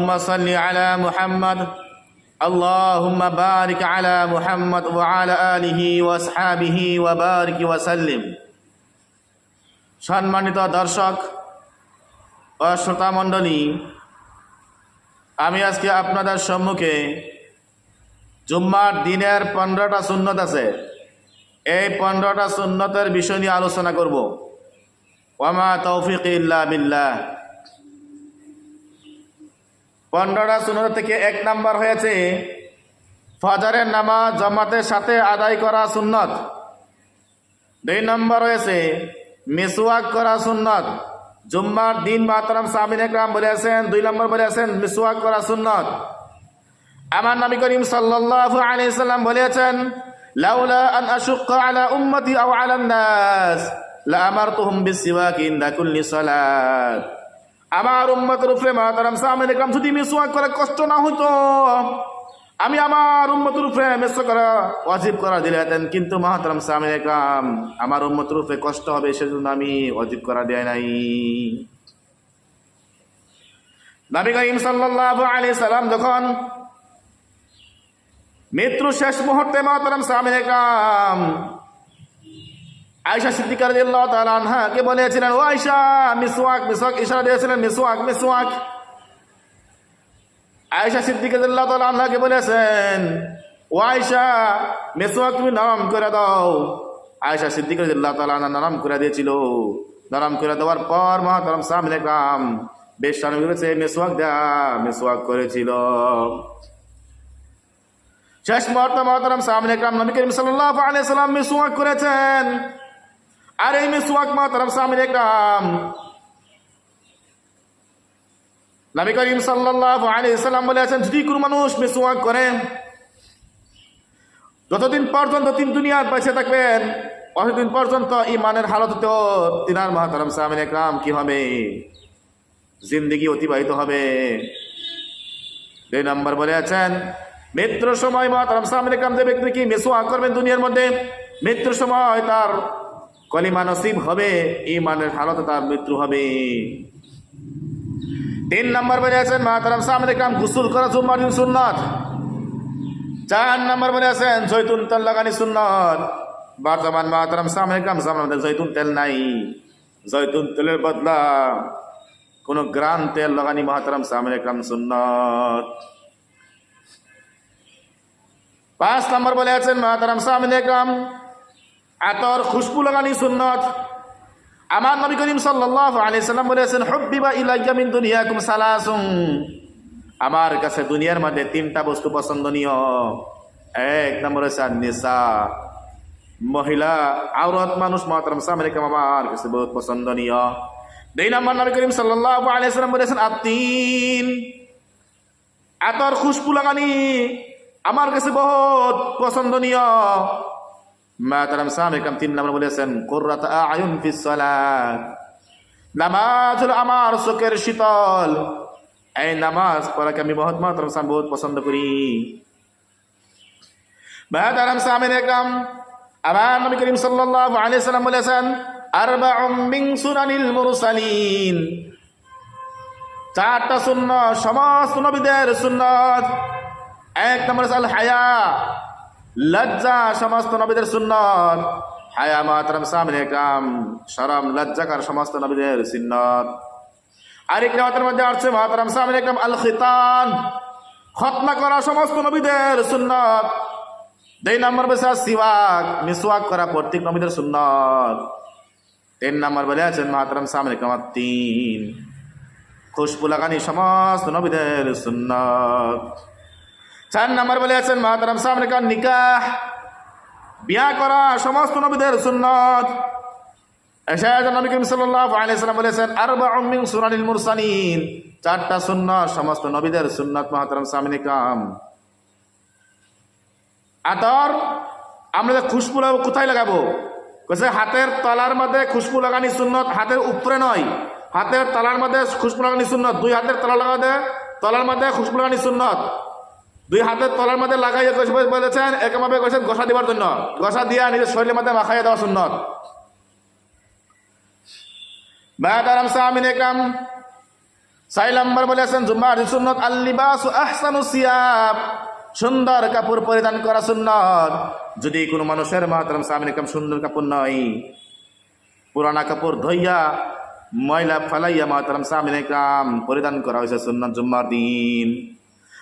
اللهم صل على محمد اللهم بارك على محمد وعلى آله وأصحابه وبارك وسلم সম্মানিত দর্শক ও শ্রোতা মণ্ডলী আমি আজকে আপনাদের সম্মুখে জুম্মার দিনের পনেরোটা সুন্নত আছে এই পনেরোটা সুন্নতের বিষয় নিয়ে আলোচনা করব ওয়ামা তৌফিক ইল্লা বিল্লাহ পনেরোটা সুন্নত থেকে এক নাম্বার হয়েছে ফজরের নামাজ জমাতের সাথে আদায় করা সুন্নত। দুই নম্বর হয়েছে মিসওয়াক করা সুন্নত। জুম্মার দিন মাতরাম সামিন একরাম বলেছেন, দুই নম্বর বলেছেন মিসওয়াক করা সুন্নত। আমার নবী করিম সাল্লাল্লাহু আলাইহি বলেছেন, লাউলা আন আশুক্কা আলা উম্মতি আও আলা নাস, লা আমারতুহুম বিসওয়াকি ইনদা কুল্লি সালাত। আমার উম্মতের উপরে মাতারাম সামিন একরাম যদি মিসওয়াক করা, কষ্ট না হইতো। আমি আমার উম্মতের উপরে মেস করা অজিব করা দিলেন কিন্তু মাহাতারাম সামিন একরাম আমার উম্মতের উপরে কষ্ট হবে, সেজন্য আমি অজীব করা দেয় নাই। নবী করিম সাল্লাল্লাহু আলাইহি সাল্লাম যখন মৃত্যু শেষ মুহূর্তে মাতারাম সামিন একরাম আয়সা সিদ্দিকা রাদিয়াল্লাহু তাআলা আনহাকে বলেছিলেন, ও আয়সা মিসওয়াক মিসওয়াক ইশারা দিয়েছিলেন, মিসওয়াক মিসওয়াক। আয়সা সিদ্দিকা রাদিয়াল্লাহু তাআলা আনহাকে বলেছেন, ও আয়সা মিসওয়াক, তুমি নরম করে দাও। আয়সা সিদ্দিকা রাদিয়াল্লাহু তাআলা আনহা নরম করে দিয়েছিল। নরম করে দেওয়ার পর মহাতারাম সামনে কাম বেশ সামনে করেছে মিসওয়াক দেয়া মিসওয়াক করেছিল। শেষ মুহূর্তে মহাতারাম সামনে কাম নবী করিম আলাইহি সাল্লাম মিসওয়াক করেছেন। আর এই মিসওয়াক মহাতারাম সামনে কাম নবী করিম সাল্লাল্লাহু আলাইহি সাল্লাম বলেছেন যদি কোনো মানুষ মিসওয়াক করে, যতদিন পর্যন্ত তিন দুনিয়ার বেঁচে থাকবেন, অতদিন পর্যন্ত ইমানের হালত তো তিনার মহাতারাম সামিন একরাম কি হবে? জিন্দগি অতিবাহিত হবে। দুই নম্বর বলেছেন মৃত্যুর সময় মহাতারাম সামিন একরাম যে ব্যক্তি কি মিসওয়াক করবেন দুনিয়ার মধ্যে মৃত্যুর সময় তার কলিমা নসিব হবে ইমানের হালতে তার মৃত্যু হবে। তিন নম্বর বলেছেন মাতারাম সামনে কাম গুসুল করা জুম্মার দিন সুন্নত। চার নম্বর বলেছেন জৈতুন তেল লাগানি সুন্নত। বর্তমান মাতারাম সামনে কাম সামনে জৈতুন তেল নাই। জৈতুন তেলের বদলা কোন গ্রান তেল লাগানি মহাতারাম সামনে কাম সুন্নত। পাঁচ নম্বর বলেছেন মাতারাম সামনে কাম আতর খুশবু লাগানি সুন্নত। আমার নবী করিম সাল্লাল্লাহু আলাইহি সাল্লাম বলেছেন, হুব্বিবা ইলাইয়া মিন দুনিয়াকুম সালাসুম আমার কাছে দুনিয়ার মধ্যে তিনটা বস্তু পছন্দনীয়। এক নম্বর হচ্ছে নিসা মহিলা, আওরত মানুষ মাতরম সামনে কাম আমার কাছে বহুত পছন্দনীয়। দুই নম্বর নবী করিম সাল্লাল্লাহু আলাইহি সাল্লাম বলেছেন আতিন আতর খুশবু লাগানি আমার কাছে বহুত পছন্দনীয়। মাতারাম সামিকাম তিন নম্বর বলেছেন, কুররাত আয়ুন ফিস সালাত। নামাজ হলো আমার চোখের শীতল। এই নামাজ পড়াকে আমি বহুত মাতারাম সাম বহুত পছন্দ করি। মাতারাম সামিকাম আমার নবী করিম সাল্লাল্লাহু আলাইহি সাল্লাম বলেছেন, আরবাউম মিন সুনানিল মুরসালিন। চারটা সুন্নাত, সমস্ত নবীদের সুন্নাত। এক নম্বর আল হায়া লজ্জা, সমস্ত নবীদের সুন্নত। হায়া মাতরম সামনে কাম সরম লজ্জাকার সমস্ত নবীদের সুন্নত। আরেক রাতের মধ্যে আসছে মাতরম সামনে কাম আল খিতান খতনা করা সমস্ত নবীদের সুন্নত। দুই নম্বর বসে সিওয়াক, মিসওয়াক করা প্রত্যেক নবীদের সুন্নত। তিন নম্বর বলে আছেন মাতরম সামনে কাম তিন খুশবু লাগানি সমস্ত নবীদের সুন্নত। চার নম্বর বলে আছেন মাতারাম সামনে কার নিকাহ? বিয়া করা সমস্ত নবীদের সুন্নত। সমস্ত খুশবু কোথায় লাগাবো? হাতের তলার মধ্যে খুশবু লাগানি সুন্নত, হাতের উপরে নয়। হাতের তলার মধ্যে খুশবু লাগানি সুন্নত, দুই হাতের তলা লাগাতে, তলার মধ্যে খুশবু লাগানি সুন্নত। দুই হাতের তলার মধ্যে লাগাই বলেছেন একভাবে করেছেন গোসা দিবার জন্য। গোসা দিয়া নিজের শরীরের মধ্যে মাখাইয়া দেওয়া সুন্নত। সামিন একাম চাই নম্বর বলেছেন, জুম্মার সুন্নত আল্লিবাস আহসানু সিয়াব সুন্দর কাপড় পরিধান করা সুন্নত। যদি কোনো মানুষের মাতরম সামনে কাম সুন্দর কাপড় নয় পুরানা কাপড় ধইয়া ময়লা ফালাইয়া মাতরম সামনে কাম পরিধান করা হয়েছে সুন্নত জুম্মার দিন।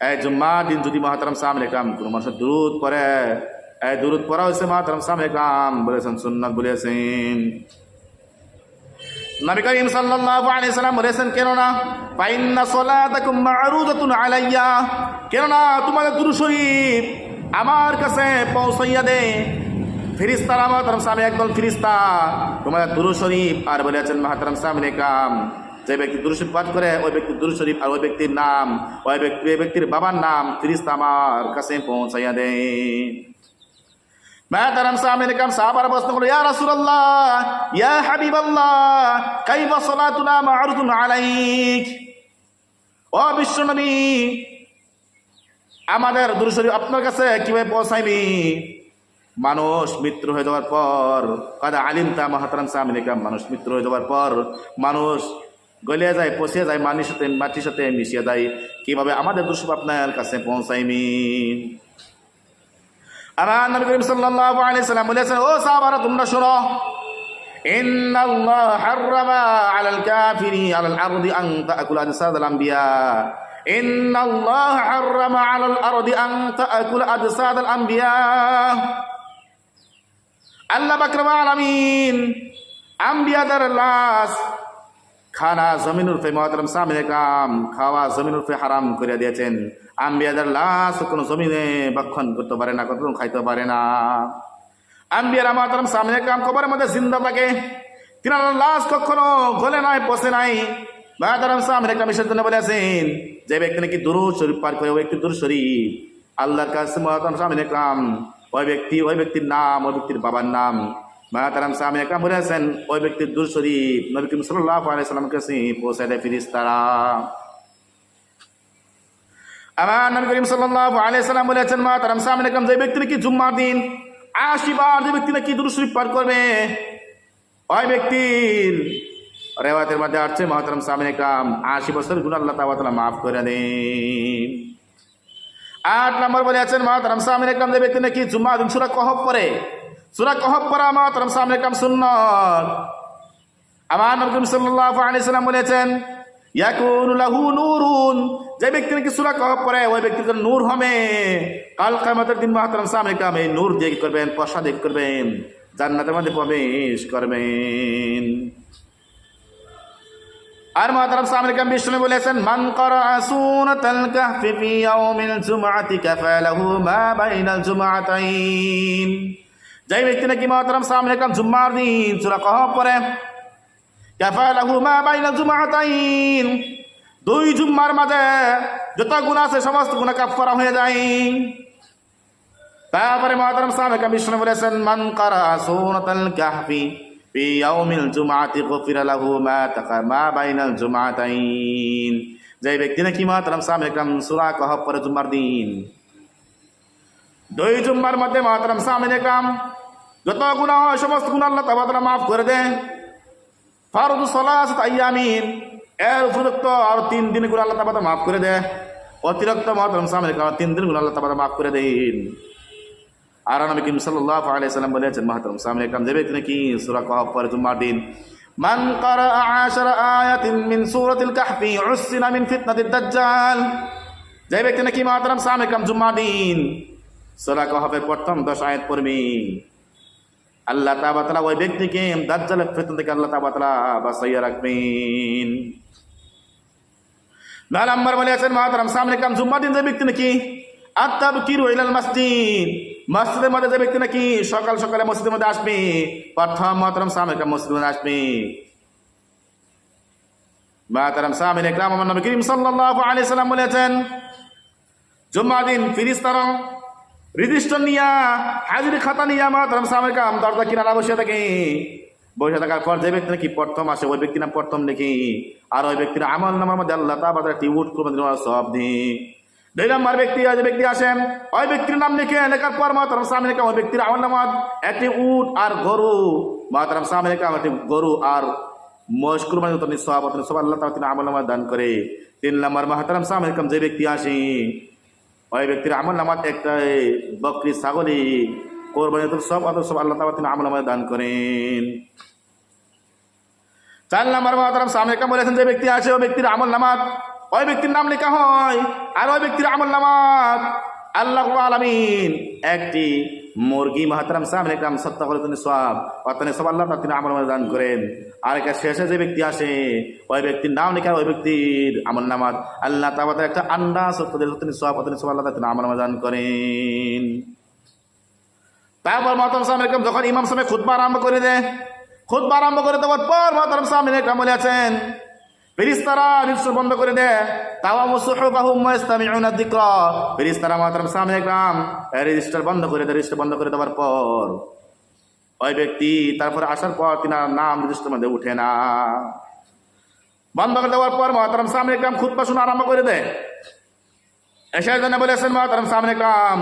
এই জুম্মা দিন যদি মহাতারাম সামনে কাম কোনো মানুষের দুরুদ পড়ে, এই দুরুদ পড়া হয়েছে মহাতারাম সামনে কাম বলেছেন, সুন্নাত বলেছেন। নবী করিম সাল্লাল্লাহু আলাইহি সাল্লাম বলেছেন কেন না ফাইন্না সালাতাকুম মা'রুদাতুন আলাইয়া কেন না তোমাদের দুরূদ শরীফ আমার কাছে পৌঁছাইয়া দে। ফিরিস্তার আমার তরফ সামনে একদল ফিরিস্তা তোমাদের দুরূদ শরীফ আর বলেছেন মহাতারাম সামনে কাম যে ব্যক্তি দুরুশরীফ পাঠ করে, ওই ব্যক্তি দুরুশরীফ আর ওই ব্যক্তির নাম, ওই ব্যক্তি, ওই ব্যক্তির বাবার নাম ফিরিস্তা আমার কাছে পৌঁছাইয়া দেয় আমাদের দুরুশরীফ আপনার কাছে কীভাবে পৌঁছাইবি? মানুষ মৃত্যু হয়ে যাওয়ার পর, কাদা আলিম তা মহাতারাম সামনে মানুষ মৃত্যু হয়ে যাওয়ার পর, মানুষ গলিয়ে যায়, পচিয়া যায় মানির সাথে মাটির সাথে মিশিয়ে দেয় কীভাবে আমাদের দুষ্প আপনার কাছে পৌঁছাইমি আর নবী করিম সাল্লাল্লাহু আলাইহি সাল্লাম বলেছেন, ও সাহাবারা, তোমরা শোনো, ইন্নাল্লাহ হারামা আলাল কাফিরি আলাল আরদি আন তাকুলা আজসাদাল আমবিয়া। ইন্নাল্লাহ হারামা আলাল আরদি আন তাকুলা আজসাদাল আমবিয়া। আল্লাহ পাক রব্বুল আলামিন আম্বিয়াদের লাশ খানা জমিনুর ফে মহাতরম সামনে কাম, খাওয়া জমিনুর ফে হারাম করে দিয়েছেন। আম্বিয়াদার লাশ কোনো জমিনে ভক্ষণ করতে পারে না কত খাইতে পারে না। আম্বিয়ার মহাতরম সামনে কাম কবরের মধ্যে জিন্দা থাকে। তিনার লাশ কখনো গলে নাই, পচে নাই। মহাতরম সামনে কাম ঈশ্বর জন্য বলেছেন, যে ব্যক্তি নাকি দুরু শরীফ পার করে ওই ব্যক্তি দুরু শরীফ। আল্লাহর কাছে মহাতরম সামনে কাম, ওই ব্যক্তি, ওই ব্যক্তির নাম, ওই ব্যক্তির বাবার নাম। মাতারাম সামনে কাম বলেছেন, ওই ব্যক্তির দূর শরীফ নবী করিম সাল্লাল্লাহু আলাইহি সাল্লাম কাছে পৌঁছে দেয় ফিরিস্তারা। আমার নবী করিম সাল্লাল্লাহু আলাইহি সাল্লাম বলেছেন মাতারাম সামনে কাম যে ব্যক্তি নাকি জুম্মার দিন আশি বার যে ব্যক্তি নাকি দূর শরীফ পার করবে, ওই ব্যক্তির রেওয়াতের মধ্যে আসছে, মহাতারাম সামনে কাম আশি বছর গুণ আল্লাহ তাআলা মাফ করে দেন। আট নম্বর বলে আছেন মহাতারাম সামনে কাম যে ব্যক্তি নাকি জুম্মা দিন সুরা কহব পরে সুরা কহব পরা মহাতারাম সামনে কাম সুন্নত। আমার নবী সাল্লাল্লাহু আলাইহি সাল্লাম বলেছেন, ইয়াকুনু লাহু নূরুন। যে ব্যক্তি নাকি সূরা কহব পড়ে, ওই ব্যক্তির নূর হবে। কাল কিয়ামতের দিন মহাতারাম সামনে কাম এই নূর দিয়ে করবেন? প্রসাদ করবেন? জান্নাতের মধ্যে প্রবেশ করবেন। আর মহাতারাম সামনে কাম বিষ্ণু বলেছেন, মান করা সুনাতাল কাহফি ফি ইয়াউমিল জুমআতি কাফালাহু মা বাইনাল জুমআতাইন। যেই ব্যক্তি নাকি মহাতারাম সামনে কাম জুম্মার দিন সূরা কহব পড়ে কাফালাহু মা বাইনাল জুমআতাইন দুই জুম্মার মাঝে যত গুনাহ আছে সমস্ত গুনাহ কাফারা হয়ে যায় তারপরে মহাতারাম সামনে কাম বিষ্ণু বলেছেন মান করা সুনাতাল কাহফি في يوم الجمعة غفر له ما تقى ما بين الجمعتين যে ব্যক্তি নাকি মহাতারাম সাম একরাম সুরা কহব পরে জুম্মার দিন দুই জুম্মার মধ্যে মহাতারাম সাম একরাম যত গুণা হয় সমস্ত গুণ আল্লাহ তাবাদরা মাফ করে দেয় ফারুদু সলাস আইয়ামিন এর উপযুক্ত আর তিন দিন গুণ আল্লাহ তাবাদা মাফ করে দেয় অতিরিক্ত মহাতারাম সাম একরাম তিন দিন গুণ আল্লাহ তাবাদা মাফ করে দেন আর নবী করিম সাল্লাল্লাহু আলাইহি সাল্লাম বলেছেন মাহতারাম সামনে কাম দেবে নাকি সূরা কাহফ পরে জুম্মার দিন ফিতনাতিদ দাজ্জাল যে ব্যক্তি নাকি মাহতারাম সামনে কাম জুম্মার দিন সূরা কাহফের প্রথম 10 আয়াত পড়বি। আল্লাহ তাআলা ওই ব্যক্তিকে দাজ্জালের ফিতনা থেকে আল্লাহ তাআলা বাঁচাইয়া রাখবেন। নয় নম্বর বলে আছেন, মাহতারাম, সামনে কাম জুম্মার দিন যে ব্যক্তি নাকি আত্মাবকির ইলাল মসজিদ। মসজিদের মধ্যে যে ব্যক্তি নাকি সকাল সকালে মসজিদের মধ্যে আসবে, প্রথম মহতরম, সামনে মসজিদের মধ্যে আসবে। মাতারাম সামিন একরাম আমার নবী করিম সাল্লাল্লাহু আলাইহি সাল্লাম বলেছেন, জুম্মা দিন ফিরিস্তারা রেজিস্টার নিয়া, হাজির খাতা নিয়া মাতারাম সামিন কাম দরজা কিনারা বসে থাকে। বসে থাকার পর যে ব্যক্তি নাকি প্রথম আসে, ওই ব্যক্তি নাম প্রথম দেখি। আর ওই ব্যক্তির আমল নামার মধ্যে আল্লাহ তা বাজার একটি উঠ করবেন সব দিন দুই। নম্বর ব্যক্তি যে ব্যক্তি আসেন, ওই ব্যক্তির নাম লিখে লেখার পর মাতারাম সামনে ওই ব্যক্তির আমল নামাজ একটি উট আর গরু। মাতারাম সামনে একটি গরু আর মোশ কুরবানি তো সব অত সব আল্লাহ তিনি আমল নামাজ দান করে। তিন নম্বর মাহতারাম সামনে যে ব্যক্তি আসে ওই ব্যক্তির আমল নামাজ একটা বকরি, ছাগলি, কোরবানি সব অত সব আল্লাহ তালা তিনি আমল নামাজ দান করেন। চার নাম্বার মহাতারাম সামনে কাম বলেছেন, যে ব্যক্তি আছে, ওই ব্যক্তির আমল নামাজ ওই ব্যক্তির নাম লেখা হয়, আর ওই ব্যক্তির আমল নামাজ আল্লাহ আলমিন একটি মুরগি মহাতারাম সামনে কাম সত্তা করে তিনি সব অর্থাৎ সব আল্লাহ তিনি আমল নামাজ দান করেন। আর একটা শেষে যে ব্যক্তি আসে, ওই ব্যক্তির নাম লেখা ওই ব্যক্তির আমল নামাজ আল্লাহ তাআলা একটা আন্ডা সত্য দিল তিনি সব অর্থাৎ সব আল্লাহ তিনি আমল নামাজ দান করেন। তারপর মহাতারাম সামনে কাম যখন ইমাম সামনে খুতবা আরম্ভ করে দেয় খুদ্া আরম্ভ করে দেওয়ার পর মহাতারাম সামনে একটা বলে আছেন ফেরিস্তারা রিসুর বন্ধ করে দেয়। তাওয়া মুসুহুবাহুম ওয়াস্তামিউনা যিকরা। ফেরিস্তারা মহাতারাম সামনে একরাম রেজিস্টার বন্ধ করে দেয়, রেজিস্টার বন্ধ করে দেওয়ার পর। ওই ব্যক্তি তারপরে আসার পর তিনার নাম রেজিস্টার মধ্যে উঠে না। বন্ধ করে দেওয়ার পর মহাতারাম সামনে একরাম খুদ্া শোনা আরম্ভ করে দেয়। এসার জন্য বলেছেন মহাতারাম সামনে কাম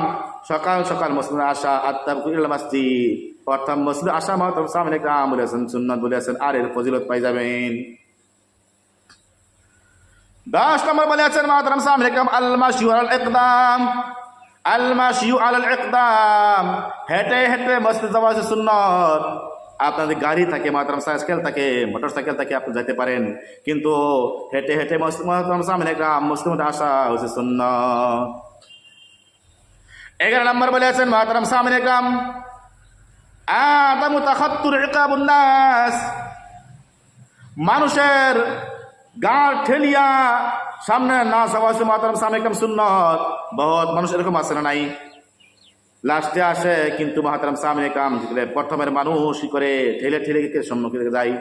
সকাল সকাল মুসলিম আসা আত্মাব কুইল মসজিদ। প্রথম মুসলিম আসা মহাতারাম সামনে কাম বলেছেন সুন্নত বলেছেন আর এর ফজিলত পাই যাবেন। দশ নম্বর বলেছেন মহাতারাম সামনে কাম আলমা শিওর আল একদাম আলমা শিউ আল একদাম হেঁটে হেঁটে মসজিদ যাওয়া হচ্ছে সুন্নত। আপনাদের গাড়ি থাকে মাতরাম সাইকেল থাকে, মোটর সাইকেল থাকে, আপনি যেতে পারেন। কিন্তু হেঁটে হেঁটে মহাতারাম সামনে গ্রাম মুসলিম আসা হচ্ছে সুন্নত। এগারো নম্বর বলেছেন মহাতারাম সামনে গ্রাম আদামু তাখাত্তুর ইকাবুন নাস। মানুষের গাঁর ঠেলিয়া সামনে না সবাই মাতারাম সামনে একদম সুন্নত। বহুত মানুষ এরকম আছে না নাই? লাস্টে আসে কিন্তু মাহাতারাম সামনে কাম প্রথমের মানুষ করে, ঠেলে ঠেলে সম্মুখে যায়।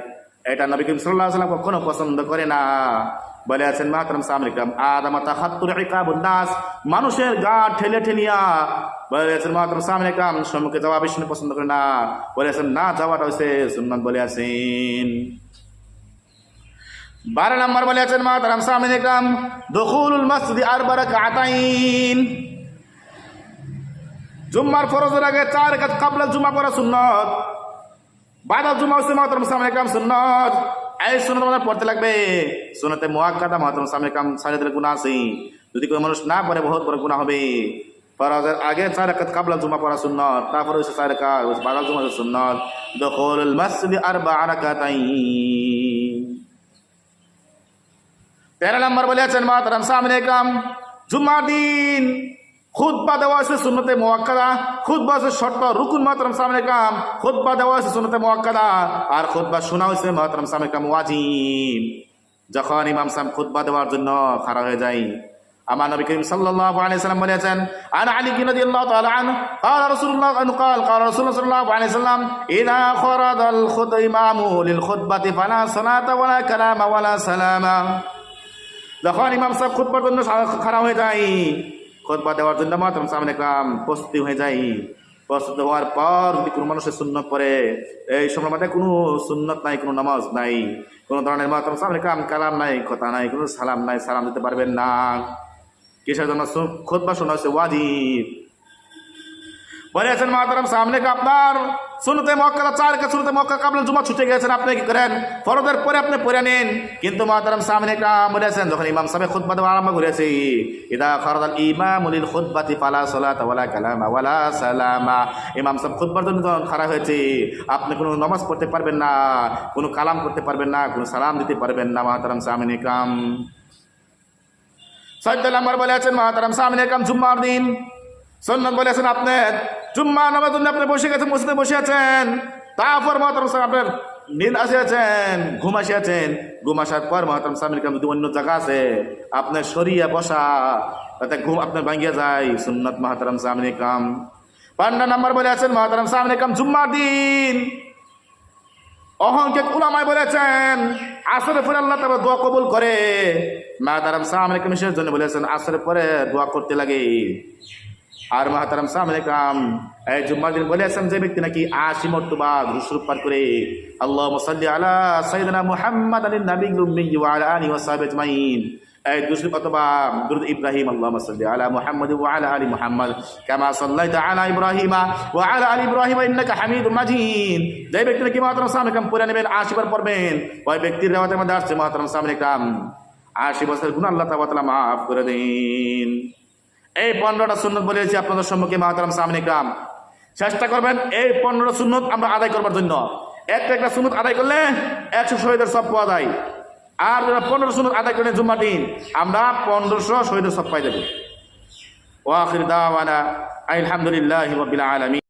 এটা নবী করিম সাল্লাহ সাল্লাম কখনো পছন্দ করে না। বলে আছেন মাহাতারাম সামনে কাম, আদামা তাহাত্তুর ইকাবুন নাস, মানুষের গা ঠেলে ঠেলিয়া। বলে আছেন মাহাতারাম সামনে কাম, সম্মুখে যাওয়া বেশি পছন্দ করে না। বলে আছেন না, যাওয়াটা হয়েছে সুন্নত বলে আছেন। বারো নম্বর বলে আছেন মাহাতারাম সামনে কাম দখুলুল মসজিদ আর বারাকাতাইন জুম্মার ফরজের আগে চার কাজ কাবলা জুম্মা পড়া সুন্নত। বাদা জুম্মা হচ্ছে মহতরম সামনে কাম সুন্নত। এই সুন্নত আমাদের পড়তে লাগবে। সুনতে মোয়াক্কাদা মহতরম সামনে কাম দিলে গুণা আছে। যদি কোনো মানুষ না পড়ে, বহুত বড় গুণা হবে। ফরজের আগে চার কাজ কাবলা জুম্মা পড়া সুন্নত, তারপরে হচ্ছে চার কাজ বাদা হচ্ছে সুন্নত। দখল মসজিদ আর বারাকাতাইন তেরো নম্বর বলে আছেন মহতরম সামনে কাম জুম্মার দিন খুদ্া দেওয়া আছে সুন্নতে মোয়াক্কাদা খুদ্া আছে শর্ত রুকুন মাতরম সামনে কাম খুদ্া দেওয়া আছে সুন্নতে মোয়াক্কাদা আর খুদ্া শোনা হয়েছে মাতরম সামনে কাম ওয়াজিব যখন ইমাম সাহেব খুদ্া দেওয়ার জন্য খাড়া হয়ে যায় আমার নবী করিম সাল্লাল্লাহু আলাইহি সাল্লাম বলেছেন আন আলী রাদিয়াল্লাহু তাআলা আন قال رسول الله ان قال قال رسول الله صلى الله عليه وسلم اذا خرج الخطب امام للخطبه فلا صلاه ولا كلام ولا سلام যখন ইমাম সাহেব খুতবার জন্য খারাপ হয়ে যাই খোদবা দেওয়ার জন্য মাত্র সামনে কাম প্রস্তুতি হয়ে যাই প্রস্তুত হওয়ার পর যদি কোনো মানুষের সুন্নত পরে এই সময় মধ্যে কোনো সুন্নত নাই, কোনো নামাজ নাই, কোনো ধরনের মাত্র সামনে কাম কালাম নাই, কথা নাই, কোনো সালাম নাই, সালাম দিতে পারবেন না। কিসের জন্য খোদবা শোনা হয়েছে, ওয়াজিব। বলে আছেন মাতারাম সামনে আপনার শুনতে মক্কা চার কে শুনতে মক্কা কাবলে জুমা ছুটে গেছেন আপনি কি করেন? ফরদের পরে আপনি পড়ে নিন। কিন্তু মাতারাম সামনে কা বলেছেন যখন ইমাম সাহেব খুতবা দেওয়া আরম্ভ করেছে, ইদা খরদাল ইমাম উলিল খুতবাতি ফালা সালাত ওয়ালা কালামা ওয়ালা সালামা। ইমাম সাহেব খুতবার জন্য যখন খাড়া হয়েছে, আপনি কোনো নামাজ পড়তে পারবেন না, কোনো কালাম করতে পারবেন না, কোনো সালাম দিতে পারবেন না মাতারাম সামনে কাম। সৈয়দ আমার বলে আছেন মাতারাম সামনে কাম জুম্মার দিন। সন্ন্যত বলেছেন আপনি, জুম্মা জন্য আপনি বসে গেছেন, মসজিদে বসে আছেন। তারপর মহতরম সাহেব আপনার নিন্দ আসে আছেন, ঘুম আসে আছেন। ঘুম আসার পর মহতরম সাহেবের কাম যদি অন্য জায়গা আছে। আপনার সরিয়া বসা, তাতে ঘুম আপনার ভাঙ্গিয়া যায়, সুন্নত মহাতারাম সামনে কাম। পান্ডা নাম্বার বলে আছেন মহাতারাম সামনে কাম জুম্মার দিন। অহংকে উলামায় বলেছেন, আসরের পরে আল্লাহ তাআলা দোয়া কবুল করে। মাতারাম সামনে কমিশনের জন্য বলেছেন, আসরের পরে দোয়া করতে লাগে। আর মাহাতারাম সামনে কাম এই জুম্মার দিন বলেছেন যে ব্যক্তি নাকি আশি মর্তবা ঘুষরূপ পার করে। আল্লাহ মুসাল্লি আলা সাইদানা মুহাম্মদ আলী নবী লুম্মি ওয়া আলা আলিহি ওয়া সাহবিহি আজমাইন। এই দুশরূপ অথবা দুরুদ ইব্রাহিম আল্লাহ মুসাল্লি আলা মুহাম্মদ ওয়া আলা আলি মুহাম্মদ। কামা সাল্লাইতা আলা ইব্রাহিমা ওয়া আলা আলি ইব্রাহিম ইন্নাকা হামিদুম মাজিদ। যে ব্যক্তি নাকি সামনে কাম পড়ে নেবেন, আশি বার পড়বেন। ওই ব্যক্তির রেওয়াতের মধ্যে আসছে সামনে কাম আশি বছর গুণ আল্লাহ তাআলা মাফ করে দিন। এই পনেরোটা সুন্নত বলেছি আপনাদের সম্মুখে, মাহতারাম সামনে গ্রাম চেষ্টা করবেন এই পনেরোটা সুন্নত আমরা আদায় করবার জন্য। একটা একটা সুন্নত আদায় করলে একশো শহীদের সব পাওয়া যায়। আর যারা পনেরো সুন্নত আদায় করলেন জুম্মা দিন, আমরা পনেরোশো শহীদের সব পাই দেবো ওয়াখির দাওয়ানা আলহামদুলিল্লাহ রবিল আলমী